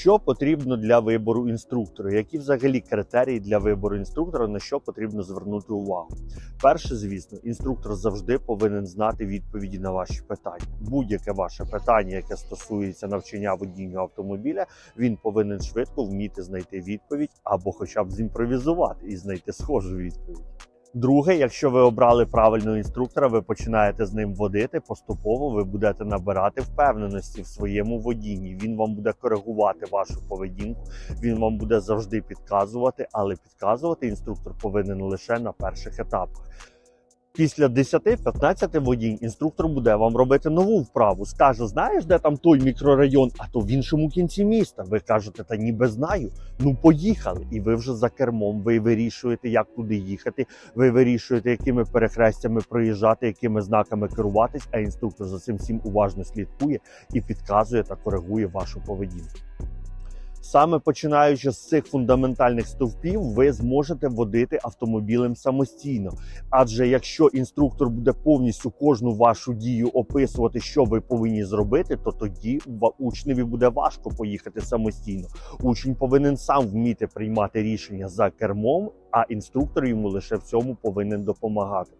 Що потрібно для вибору інструктора? Які взагалі критерії для вибору інструктора, на що потрібно звернути увагу? Перше, звісно, інструктор завжди повинен знати відповіді на ваші питання. Будь-яке ваше питання, яке стосується навчання водінню автомобіля, він повинен швидко вміти знайти відповідь або хоча б зімпровізувати і знайти схожу відповідь. Друге, якщо ви обрали правильного інструктора, ви починаєте з ним водити. Поступово ви будете набирати впевненості в своєму водінні. Він вам буде коригувати вашу поведінку. Він вам буде завжди підказувати, але підказувати інструктор повинен лише на перших етапах. Після 10-15 водінь інструктор буде вам робити нову вправу. Скаже, знаєш, де там той мікрорайон, а то в іншому кінці міста. Ви кажете, та ніби знаю. Ну поїхали. І ви вже за кермом. Ви вирішуєте, як туди їхати. Ви вирішуєте, якими перехрестями проїжджати, якими знаками керуватись. А інструктор за цим всім уважно слідкує і підказує та коригує вашу поведінку. Саме починаючи з цих фундаментальних стовпів, ви зможете водити автомобілем самостійно. Адже якщо інструктор буде повністю кожну вашу дію описувати, що ви повинні зробити, то тоді учневі буде важко поїхати самостійно. Учень повинен сам вміти приймати рішення за кермом, а інструктор йому лише в цьому повинен допомагати.